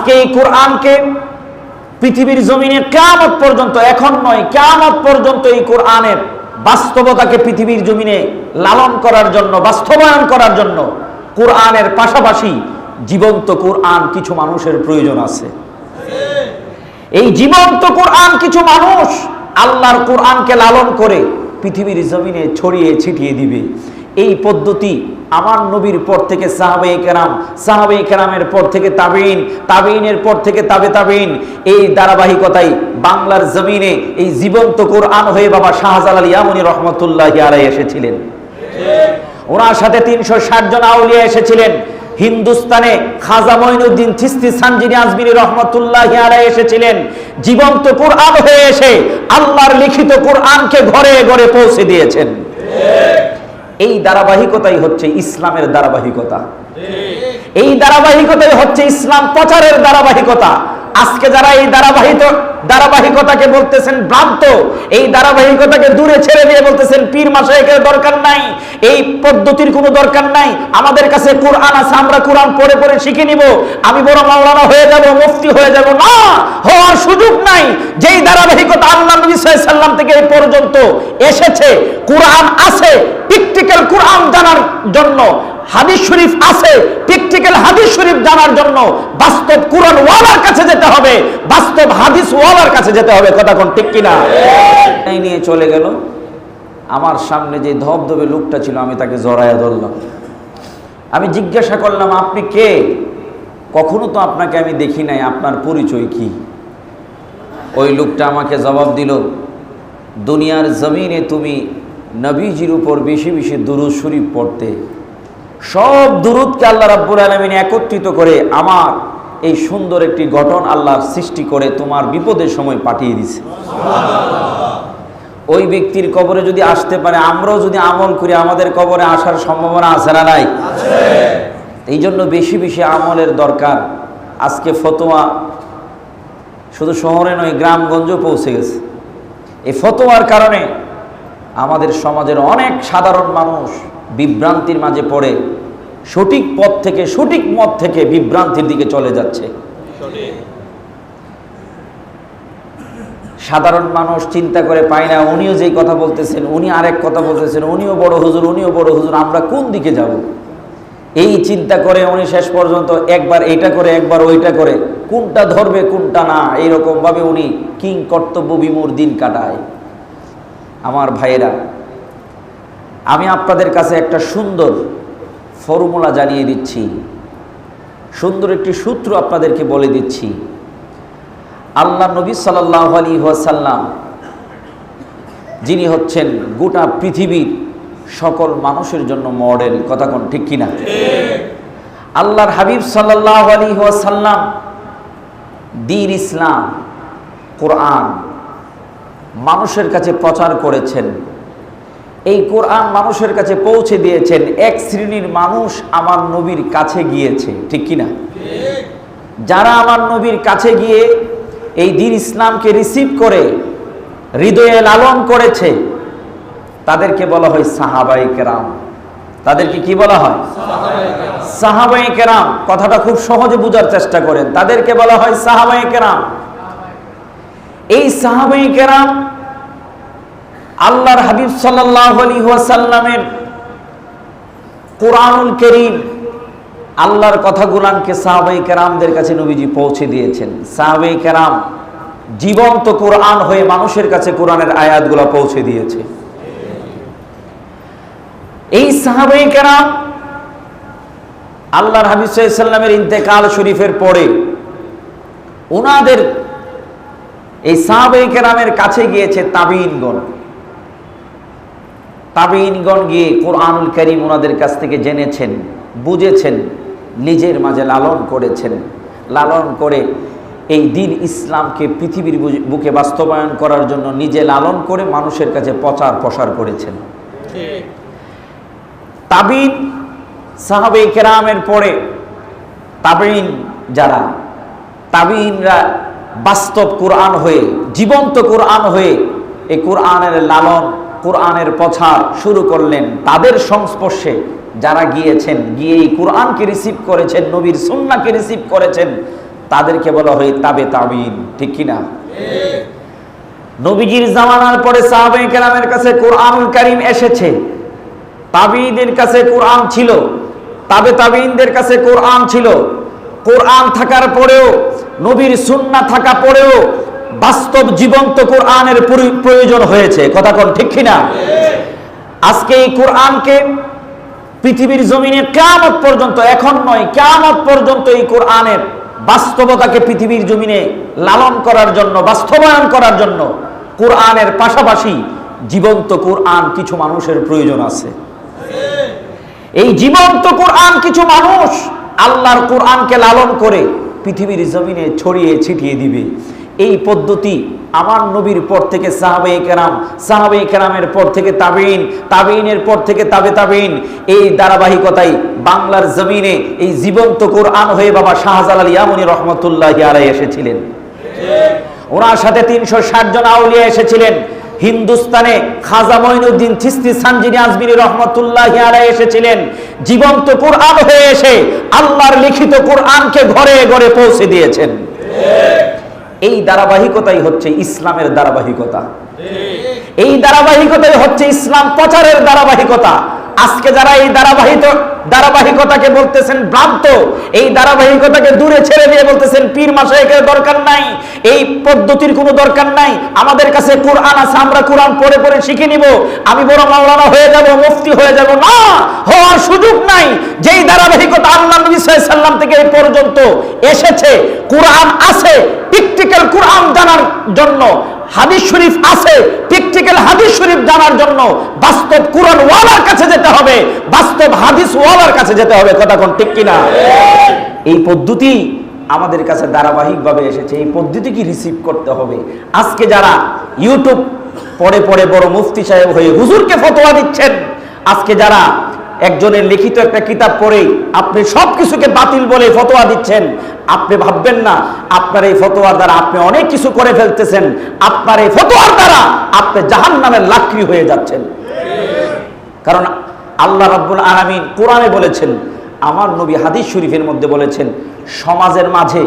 আজকে এই কোরআনকে পৃথিবীর জমিনে কেয়ামত পর্যন্ত, এখন নয়, কেয়ামত পর্যন্ত এই কোরআনের বাস্তবতাকে পৃথিবীর জমিনে লালন করার জন্য, বাস্তবায়ন করার জন্য কোরআনের পাশাপাশি জীবন্ত কোরআন কিছু মানুষের প্রয়োজন আছে। এই জীবন্ত কোরআন কিছু মানুষ আল্লাহর কোরআনকে লালন করে পৃথিবীর জমিনে ছড়িয়ে ছিটিয়ে দিবে। এই পদ্ধতি আমার নবীর পর থেকে সাহাবে কেরাম সাহাবে কেরামের পর থেকে তাবিন তাবিনের পর থেকে তাবে তাবিন এই ধারাবাহিকতাই বাংলার জমিনে এই জীবন্ত কোরআন হয়ে বাবা শাহজালাল ইয়ামুনি রহমতুল্লাহ আলাই এসেছিলেন। ওনার সাথে তিনশো ষাট জন আউলিয়া এসেছিলেন। হিন্দুস্তানে খাজা মঈনুদ্দিন থিস্তি সানজিনী আজমিরি রহমতুল্লাহ আলাই এসেছিলেন। জীবন্ত কোরআন হয়ে এসে আল্লাহর লিখিত কোরআনকে ঘরে ঘরে পৌঁছে দিয়েছেন। এই ধারাবাহিকতাই হচ্ছে ইসলামের ধারাবাহিকতা। এই ধারাবাহিকতাই হচ্ছে ইসলাম প্রচারের ধারাবাহিকতা। আজকে যারা এই ধারাবাহিক ধারাবাহিকতাকে বলতেছেন ভ্রান্ত, এই ধারাবাহিকতাকে দূরে ছেড়ে দিয়ে বলতেছেন পীর মাসায়কের দরকার নাই, এই পদ্ধতির কোনো দরকার নাই। আমাদের কাছে কোরআন আছে, আমরা কোরআন পড়ে পড়ে শিখে নিব। আমি বড় মাওলানা হয়ে যাব, মুফতি হয়ে যাব। না, হওয়ার সুযোগ নাই। যেই ধারাবাহিকতা আল্লাহ নবী সাল্লাম থেকে এই পর্যন্ত এসেছে, কোরআন আছে টিকটিক্যাল কোরআন জানার জন্য, হাদিস শরীফ আছে টিকটিক্যাল হাদিস শরীফ জানার জন্য, বাস্তব কোরআন ওয়ালার কাছে যেতে হবে, বাস্তব হাদিস ওয়ালার কাছে যেতে হবে, কথা কোন ঠিক কিনা? এই নিয়ে চলে গেল। আমার সামনে যে ধবধবে লোকটা ছিল, আমি তাকে জড়ায়া ধরলাম। আমি জিজ্ঞাসা করলাম, আপনি কে? কখনো তো আপনাকে আমি দেখি নাই, আপনার পরিচয় কি? ওই লোকটা আমাকে জবাব দিল, দুনিয়ার জমিনে তুমি নবীজির উপর বেশি বেশি দুরুদ শরীফ পড়তে। সব দুরুদকে আল্লাহ রাব্বুল আলমিন একত্রিত করে আমার এই সুন্দর একটি গঠন আল্লাহর সৃষ্টি করে তোমার বিপদের সময় পাঠিয়ে দিছে। ওই ব্যক্তির কবরে যদি আসতে পারে আমরাও যদি আমল করি আমাদের কবরে আসার সম্ভাবনা আছে না নাই? এই জন্য বেশি বেশি আমলের দরকার। আজকে ফতোয়া শুধু শহরে নয় গ্রামগঞ্জেও পৌঁছে গেছে। এই ফতোয়ার কারণে আমাদের সমাজের অনেক সাধারণ মানুষ বিভ্রান্তির মাঝে পড়ে, সঠিক পথ থেকে, সঠিক মত থেকে বিভ্রান্তির দিকে চলে যাচ্ছে। সাধারণ মানুষ চিন্তা করে, পায় না, উনিও যেই কথা বলতেছেন, উনি আরেক কথা বলতেছেন, উনিও বড় হুজুর, উনিও বড় হুজুর, আমরা কোন দিকে যাব? এই চিন্তা করে উনি শেষ পর্যন্ত একবার এইটা করে, একবার ওইটা করে, কোনটা ধরবে, কোনটা না এইরকম ভাবে উনি কিং কর্তব্য বিমূর দিন কাটায়। আমার ভাইয়েরা, আমি আপনাদের কাছে একটা সুন্দর ফর্মুলা জানিয়ে দিচ্ছি। সুন্দর একটি সূত্র আপনাদেরকে বলে দিচ্ছি। আল্লাহ নবী সাল্লাহ আলী ওয়াসাল্লাম, যিনি হচ্ছেন গোটা পৃথিবীর সকল মানুষের জন্য মডেল, কথা কোন ঠিক কিনা? আল্লাহর হাবিব সাল্লাহ আলী ওয়াসাল্লাম, দিন ইসলাম, কোরআন মানুষের কাছে প্রচার করেছেন। এই কোরআন মানুষের কাছে পৌঁছে দিয়েছেন, এক শ্রেণির মানুষ আমার নবীর কাছে গিয়েছে, ঠিক কিনা? যারা আমার নবীর কাছে গিয়ে এই দিন ইসলামকে রিসিভ করে, হৃদয়ে লালন করেছে, তাদেরকে বলা হয় সাহাবাই কেরাম। তাদেরকে কি বলা হয়? সাহাবাই কেরাম। কথাটা খুব সহজে বোঝার চেষ্টা করেন। তাদেরকে বলা হয় সাহাবাই কেরাম। এই সাহাবাই কেরাম আল্লাহর হাবিব সাল্লাহ ওয়াসাল্লামের কোরআনুল করিম, আল্লাহর কথাগুলানকে সাহাবাই কেরামদের কাছে নবীজি পৌঁছে দিয়েছেন। সাহাবাই কেরাম জীবন্ত কোরআন হয়ে মানুষের কাছে কোরআনের আয়াতগুলো পৌঁছে দিয়েছে। এই সাহাবাই কেরাম আল্লাহর হাবিব সাল্লামের ইন্তেকাল শরীফের পরে ওনাদের এই সাহাবাই কেরামের কাছে গিয়েছে তাবিনগণ তাবিনগণ গিয়ে কোরআনুল করিম ওনাদের কাছ থেকে জেনেছেন, বুঝেছেন, নিজের মাঝে লালন করেছেন। লালন করে এই দিন ইসলামকে পৃথিবীর বুকে বাস্তবায়ন করার জন্য নিজে লালন করে মানুষের কাছে প্রচার প্রসার করেছেন। তাবিন সাহাবে কেরামের পরে তাবিন যারা তাবিনরা বাস্তব কোরআন হয়ে, জীবন্ত কোরআন হয়ে এই কোরআনের লালন, কোরআনের প্রচার শুরু করলেন তাদের সংস্পর্শে যারা গিয়েছেন, গিয়ে এই কোরআনকে রিসিভ করেছেন, নবীর সুন্নাকে রিসিভ করেছেন, তাদেরকে বলা হয় তাবে তাবিন। ঠিক কিনা? নবীজির জামানার পরে সাহাবাই কেরামের কাছে কোরআনুল কারিম এসেছে। তাবিদের কাছে কোরআন ছিল, তাবে তাবিনদের কাছে কোরআন ছিল। কোরআন থাকার পরেও নবীর সুন্না থাকা পরেও বাস্তব জীবন্ত কোরআনের পুরি- প্রয়োজন হয়েছে। কথা কোন ঠিক কিনা? আজকে এই কোরআনকে পৃথিবীর জমিনে কেয়ামত পর্যন্ত, এখন নয়, কেয়ামত পর্যন্ত এই কোরআনের বাস্তবতাকে পৃথিবীর জমিনে লালন করার জন্য, বাস্তবায়ন করার জন্য কোরআনের পাশাপাশি জীবন্ত কোরআন কিছু মানুষের প্রয়োজন আছে। এই জীবন্ত কোরআন কিছু মানুষ আল্লাহর কোরআনকে লালন করে পৃথিবীর জমিনে ছড়িয়ে ছিটিয়ে দিবে। এই পদ্ধতি আমার নবীর পর থেকে সাহাবে কেরাম সাহাবে কেরামের পর থেকে তাবিন তাবিনের পর থেকে তাবে তাবিন এই ধারাবাহিকতাই বাংলার জমিনে এই জীবন্ত কোরআন হয়ে বাবা শাহজালাল ইয়ামনি রহমতুল্লাহ আলাই এসেছিলেন। ওনার সাথে তিনশো ষাট জন আউলিয়া এসেছিলেন। হিন্দুস্তানে খাজা মঈনুদ্দিন চিস্তি সানজিনি আজমিনী রহমতুল্লাহ আলাই এসেছিলেন। জীবন্ত কোরআন হয়ে এসে আল্লাহর লিখিত কোরআনকে ঘরে ঘরে পৌঁছে দিয়েছেন। এই ধারাবাহিকতাই হচ্ছে ইসলামের ধারাবাহিকতা। এই ধারাবাহিকতাই হচ্ছে ইসলাম প্রচারের ধারাবাহিকতা। আজকে যারা এই ধারাবাহিক ধারাবাহিকতাকে বলতেছেন ভ্রান্ত, এই ধারাবাহিকতাকে দূরে ছেড়ে দিয়ে বলতেছেন পীর মাসাইকের দরকার নাই, এই পদ্ধতির কোনো দরকার নাই। আমাদের কাছে কোরআন আছে, আমরা কোরআন পড়ে পড়ে শিখে নিব। আমি বড় মাওলানা হয়ে যাব, মুফতি হয়ে যাব। না, হওয়ার সুযোগ নাই। যেই ধারাবাহিকতা আল্লাহ নবী সাল্লাম থেকে এই পর্যন্ত এসেছে, কোরআন আছে টিকটিক্যাল কোরআন জানার জন্য। হাদিস শরীফ আছে টিকটিক্যাল হাদিস শরীফ জানার জন্য বাস্তব কুরআন ওয়ালার কাছে যেতে হবে, বাস্তব হাদিস ওয়ালার কাছে যেতে হবে, কথা কোন ঠিক কিনা? এই পদ্ধতি আমাদের কাছে ধারাবাহিকভাবে এসেছে, এই পদ্ধতি কি রিসিভ করতে হবে? আজকে যারা ইউটিউব পড়ে পড়ে বড় মুফতি সাহেব হয়ে হুজুরকে ফতোয়া দিচ্ছেন, আজকে যারা একজনের লিখিত একটা কিতাব পড়ে আপনি সব কিছুকে বাতিল বলে ফতোয়া দিচ্ছেন। আপনি ভাববেন না আপনার এই ফতোয়ার দ্বারা আপনি অনেক কিছু করে ফেলতেছেন। আপনার এই ফতোয়ার দ্বারা আপনি জাহান নামের লাকড়ি হয়ে যাচ্ছেন। কারণ আল্লাহ রাব্বুল আলামিন কোরআনে বলেছেন আমার নবী হাদিস শরীফের মধ্যে বলেছেন সমাজের মাঝে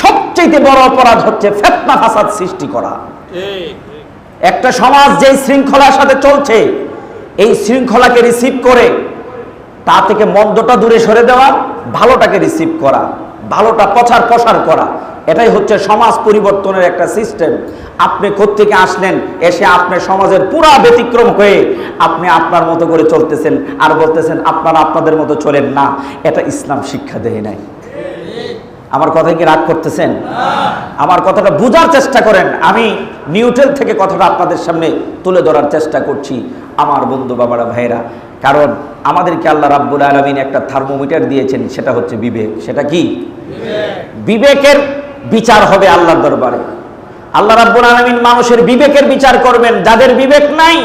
সবচেয়ে বড় অপরাধ হচ্ছে ফেতনা ফাসাদ সৃষ্টি করা। একটা সমাজ যেই শৃঙ্খলার সাথে চলছে এই শৃঙ্খলাকে রিসিভ করে তা থেকে মন্দটা দূরে সরে দেওয়া, ভালোটাকে রিসিভ করা, ভালোটা প্রচার প্রসার করা। এটাই হচ্ছে সমাজ পরিবর্তনের একটা সিস্টেম আপনি কোত্থেকে আসলেন, এসে আপনার সমাজের পুরা ব্যতিক্রম হয়ে আপনি আপনার মতো করে চলতেছেন আর বলতেছেন, আপনারা আপনাদের মতো চলেন না। এটা ইসলাম শিক্ষা দেয় নাই। আমার কথায় কি রাগ করতেছেন? আমার কথাটা বোঝার চেষ্টা করেন। আমি নিউটেল থেকে কথাটা আপনাদের সামনে তুলে ধরার চেষ্টা করছি। আমার বন্ধু বাবারা ভাইরা কারণ আমাদেরকে আল্লাহ রাব্বুল আলমিন একটা থার্মোমিটার দিয়েছেন সেটা হচ্ছে বিবেক। সেটা কি? বিবেকের বিচার হবে আল্লাহর দরবারে। আল্লাহ রাব্বুল আলমিন মানুষের বিবেকের বিচার করবেন যাদের বিবেক নাই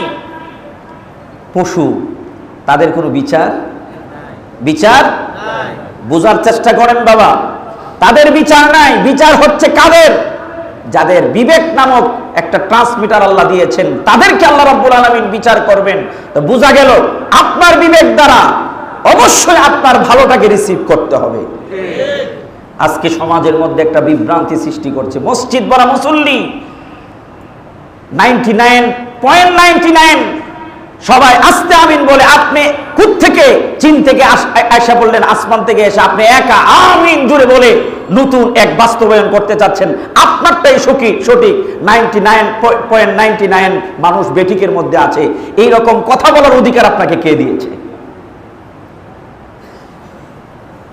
পশু তাদের কোনো বিচার বিচার বোঝার চেষ্টা করেন বাবা। তাদের বিচার নাই বিচার হচ্ছে কাদের? যাদের বিবেক নামক একটা ট্রান্সমিটার আল্লাহ দিয়েছেন, তাদেরকে আল্লাহ রাব্বুল আলামিন বিচার করবেন। তো বোঝা গেল, আপনার বিবেক দ্বারা অবশ্যই আপনার ভালোটাকে রিসিভ করতে হবে। আজকে সমাজের মধ্যে একটা বিভ্রান্তি সৃষ্টি করছে। মসজিদ বড় মুসল্লি ninety nine point ninety nine সবাই আস্তে আমিন বলে, আপনি থেকে, চীন থেকে আস- বললেন আসমান থেকে এসে আপনি একা আমিন জুড়ে বলে নতুন এক বাস্তবায়ন করতে চাচ্ছেন। আপনারটাই সখী, সঠিক। Ninety nine point ninety nine মানুষ বেঠিকের মধ্যে আছে। এই রকম কথা বলার অধিকার আপনাকে কে দিয়েছে?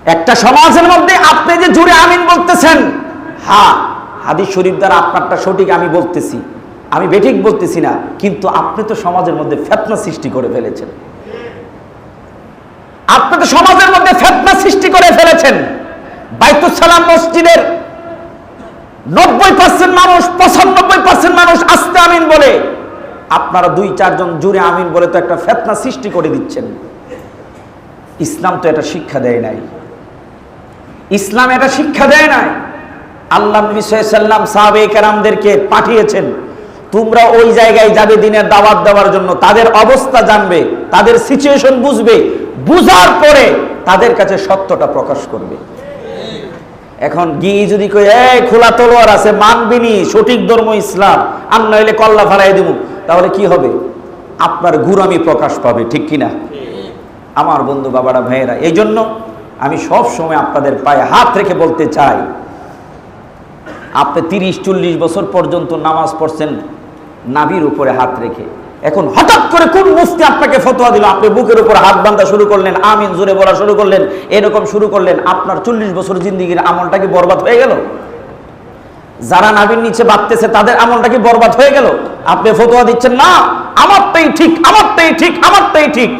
একটা সমাজের মধ্যে আপনি যে জুড়ে আমিন বলতেছেন হ্যাঁ হাদিস শরীফ দ্বারা আপনারটা সঠিক আমি বলতেছি। আমি বেঠিক বলতেছি না, কিন্তু আপনি তো সমাজের মধ্যে ফেতনা সৃষ্টি করে ফেলেছেন। আপনি তো সমাজের মধ্যে ফেতনা সৃষ্টি করে ফেলেছেন। বাইতুল সালাম মসজিদের নব্বই পার্সেন্ট মানুষ, পঁচানব্বই পার্সেন্ট মানুষ আস্তে আমিন বলে। আপনারা দুই, চারজন জুড়ে আমিন বলে তো একটা ফেতনা সৃষ্টি করে দিচ্ছেন। ইসলাম তো এটা শিক্ষা দেয় নাই। ইসলাম এটা শিক্ষা দেয় নাই। আল্লাহ সাল্লাম সাহাবে কেরামদেরকে পাঠিয়েছেন। তোমরা ওই জায়গায় যাবে দিনের দাওয়াত দেওয়ার জন্য। তাদের অবস্থা জানবে, তাদের সিচুয়েশন বুঝবে, বুঝার পরে তাদের কাছে সত্যটা প্রকাশ করবে। এখন গিয়ে যদি কই, এই খোলা তলোয়ার আছে মানবিনি সঠিক ধর্ম ইসলাম, আর নইলে কল্লা ফালাই দেবো তাহলে কি হবে? আপনার গুরামি প্রকাশ পাবে, ঠিক কিনা? আমার বন্ধু বাবারা, ভাইয়েরা এই জন্য আমি সব সময় আপনাদের পায়ে হাত রেখে বলতে চাই, আপনি তিরিশ, চল্লিশ বছর পর্যন্ত নামাজ পড়ছেন নাভির উপরে হাত রেখে। এখন হঠাৎ করে কোন মুফতি আপনাকে ফতোয়া দিল? আপনি বুকের উপর হাত বান্ধা শুরু করলেন, আমিন জোরে বলা শুরু করলেন, এরকম শুরু করলেন, আপনার চল্লিশ বছর জিন্দিগির আমলটা কি বরবাদ হয়ে গেল? যারা নাবির নিচে বাঁধতেছে, তাদের আমলটা কি বরবাদ হয়ে গেল? আপনি ফতোয়া দিচ্ছেন, না, আমারটাই ঠিক আমারটাই ঠিক আমারটাই ঠিক।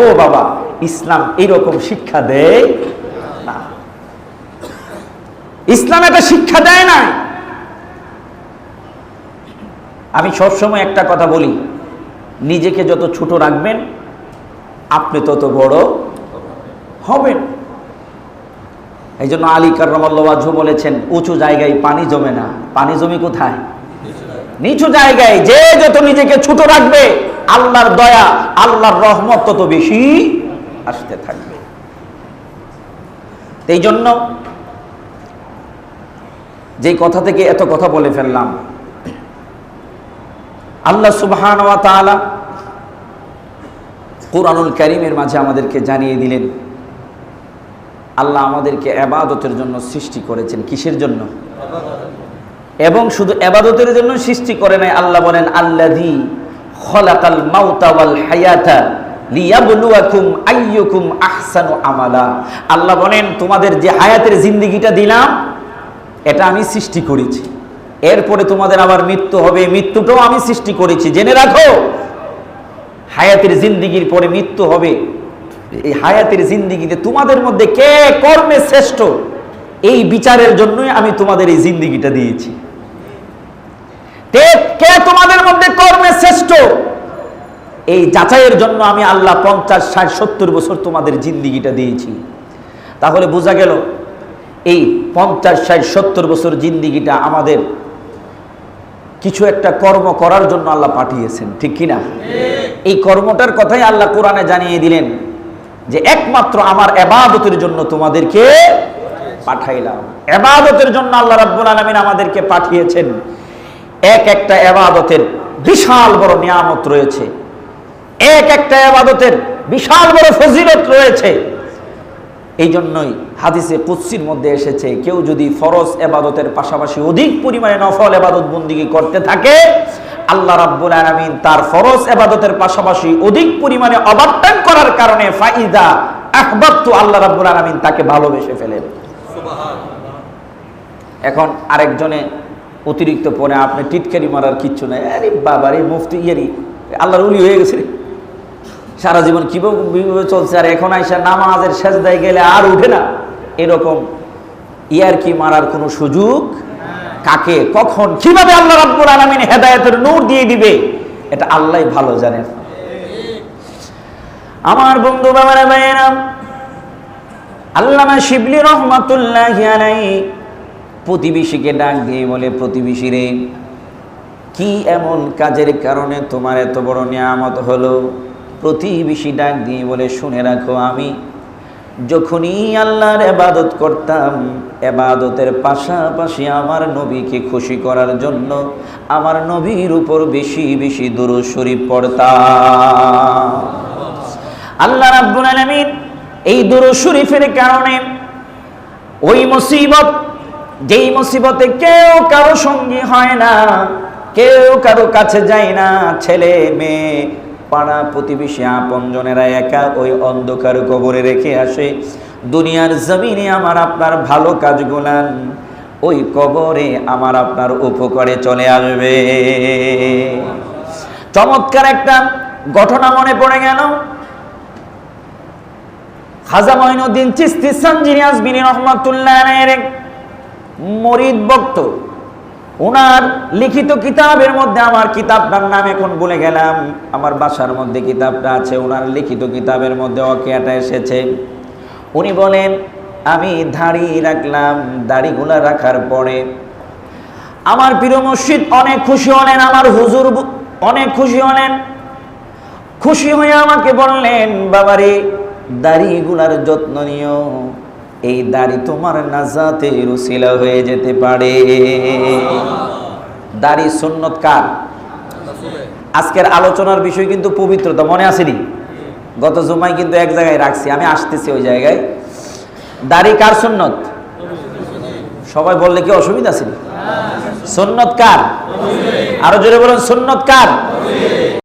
ও বাবা, ইসলাম এইরকম শিক্ষা দেয় না। ইসলাম একটা শিক্ষা দেয় না আমি সবসময় একটা কথা বলি, নিজেকে যত ছোট রাখবেন, আপনি তত বড় হবেন। এই জন্য আলী কার্লাজ বলেছেন, উঁচু জায়গায় পানি জমে না। পানি জমে কোথায়? নিচু জায়গায়। যে যত নিজেকে ছোট রাখবে, আল্লাহর দয়া, আল্লাহর রহমত তত বেশি আসতে থাকবে। এই জন্য যে কথা থেকে এত কথা বলে ফেললাম আল্লাহ সুবহান কোরআনুল কারীমের মাঝে আমাদেরকে জানিয়ে দিলেন, আল্লাহ আমাদেরকে এবাদতের জন্য সৃষ্টি করেছেন কিসের জন্য? এবং শুধু এবাদতের জন্য সৃষ্টি করে নাই, আল্লাহ বলেন, আল্লাযী খলাকাল মাউতা ওয়াল হায়াতা আল্লাহ বলেন, তোমাদের যে হায়াতের জিন্দেগিটা দিলাম, এটা আমি সৃষ্টি করেছি। এরপরে তোমাদের আবার মৃত্যু হবে। মৃত্যুটাও আমি সৃষ্টি করেছি। জেনে রাখো, হায়াতের জিন্দিগির পরে মৃত্যু হবে। এই হায়াতের জিন্দিগিতে তোমাদের মধ্যে কে কর্মে শ্রেষ্ঠ? এই বিচারের জন্যই আমি তোমাদের এই জিন্দিগিটা দিয়েছি। কে তোমাদের মধ্যে কর্মে শ্রেষ্ঠ? এই যাচাইয়ের জন্য আমি আল্লাহ পঞ্চাশ, ষাট, সত্তর বছর তোমাদের জিন্দিগিটা দিয়েছি। তাহলে বোঝা গেল, এই পঞ্চাশ, ষাট, সত্তর বছর জিন্দিগিটা আমাদের কিছু একটা কর্ম করার জন্য আল্লাহ পাঠিয়েছেন, ঠিক কিনা? এই কর্মটার কথাই আল্লাহ কোরআনে জানিয়ে দিলেন যে একমাত্র আমার এবাদতের জন্য তোমাদেরকে পাঠাইলাম। এবাদতের জন্য আল্লাহ রাব্বুল আলামিন আমাদেরকে পাঠিয়েছেন। এক একটা এবাদতের বিশাল বড় নিয়ামত রয়েছে। এক একটা এবাদতের বিশাল বড় ফজিলত রয়েছে। এই জন্যই হাদিসে কুৎসির মধ্যে এসেছে কেউ যদি ফরজ এবাদতের পাশাপাশি অধিক পরিমাণে নফল এবাদত বন্দিগি করতে থাকে আল্লাহ রাব্বুল আলামিন তার ফরজ এবাদতের পাশাপাশি অধিক পরিমাণে অবাট্যান করার কারণে ফাইদা আহবাবতু আল্লাহ রাব্বুল আলামিন তাকে ভালোবেসে ফেলেন। এখন আরেকজনে অতিরিক্ত পরে আপনি টিটকারি মারার কিচ্ছু নাই। আরে বাবা রে মুফতি ইয়ারি আল্লাহর উলি হয়ে গেছে রে। সারা জীবন কীভাবে চলছে? আর এখন আইসা নামাজের শেষ দেয় গেলে আর উঠে না। এরকম ইয়ার কি মারার কোনো সুযোগ? কাকে? কখন? কীভাবে আল্লাহ রাব্বুল আলামিন হেদায়েতের নূর দিয়ে দিবে? এটা আল্লাহ ভালো জানেন। আমার বন্ধু, বাবারা, ভাইয়েরা, আল্লামা শিবলি রহমাতুল্লাহ প্রতিবেশীকে ডাক দিয়ে বলে প্রতিবেশী রে কি এমন কাজের কারণে তোমার এত বড় নিয়ামত হলো? প্রতিবেশী ডাক দিয়ে বলে, শুনে রাখো আমি, যখনই আল্লাহর এবাদত করতাম এবাদতের পাশাপাশি আমার নবীকে খুশি করার জন্য আমার নবীর উপর বেশি বেশি দুরু শরীফ পড়তাম। আল্লাহ রাব্বুল আলামিন এই দুরু শরীফের কারণে ওই মুসিবত, যেই মুসিবতে কেউ কারও সঙ্গী হয় না, কেউ কারও কাছে যায় না, ছেলে, মেয়ে পাড়া প্রতিবেশী আপনজনেরা একা ওই অন্ধকার কবরে রেখে আসে। দুনিয়ার জমিনে আমার আপনার ভালো কাজগুলান ওই কবরে আমার আপনার উপকারে চলে আসবে। চমৎকার একটা ঘটনা মনে পড়ে গেল। খাজা মঈনুদ্দিন চিস্তি সঞ্জিনিয়াস বিনি রহমাতুল্লাহ মরিদ বক্ত ওনার লিখিত কিতাবের মধ্যে আমার কিতাবটার নাম এখন বলে গেলাম। আমার বাসার মধ্যে কিতাবটা আছে, ওনার লিখিত কিতাবের মধ্যে অকেয়াটা এসেছে। উনি বলেন, আমি দাড়ি রাখলাম, দাড়িগুলা রাখার পরে আমার প্রিয় মসজিদ অনেক খুশি হলেন, আমার হুজুর অনেক খুশি হলেন। খুশি হয়ে আমাকে বললেন, বাবারে, দাড়িগুলার যত্ন নিও। এই দাড়ি তোমার নাজাতের উসিলা হয়ে যেতে পারে। দাড়ি সুন্নত কার? আজকের আলোচনার বিষয় কিন্তু পবিত্রতা, মনে আসেনি? গত জুমায় কিন্তু এক জায়গায় রাখছি, আমি আসতেছি ওই জায়গায়। দাড়ি কার সুন্নত? সবাই বললে কি অসুবিধা ছিল সুন্নত কার? আরও জোরে বলুন, সুন্নত কার?